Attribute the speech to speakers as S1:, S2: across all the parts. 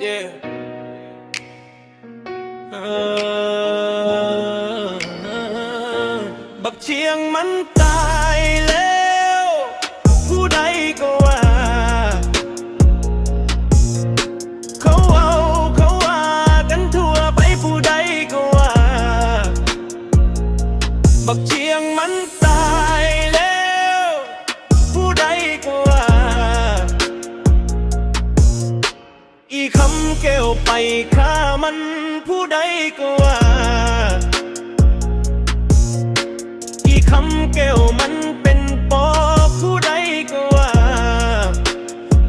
S1: Yeah. Uh, บักเชียงมันตายแล้วผู้ใดก็ว่าเขา แก้วไปฆ่ามันผู้ใดก็ว่า อีคำแก้วมันเป็นปอบผู้ใดก็ว่า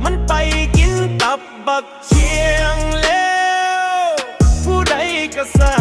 S1: มันไปกินตับบักเชียงแล้ว ผู้ใดก็ทรา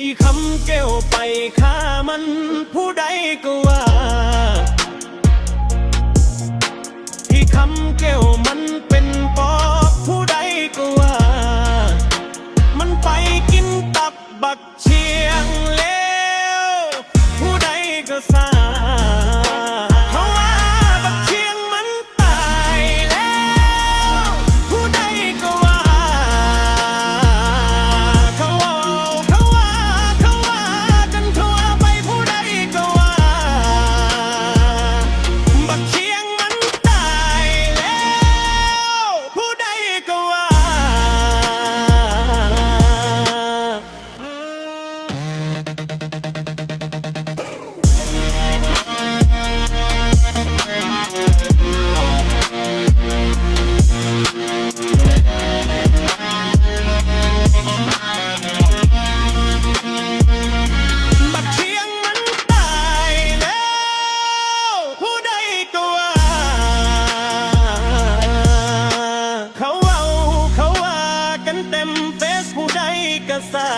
S1: อีคำแก้วไปฆ่ามันผู้ใดก็ว่า อีคำแก้วมันเป็นปอบผู้ใดก็ว่า มันไปกินตับบักเชียงแล้ว ผู้ใดก็ทรา เต็มเฟซผู้ใดกระสา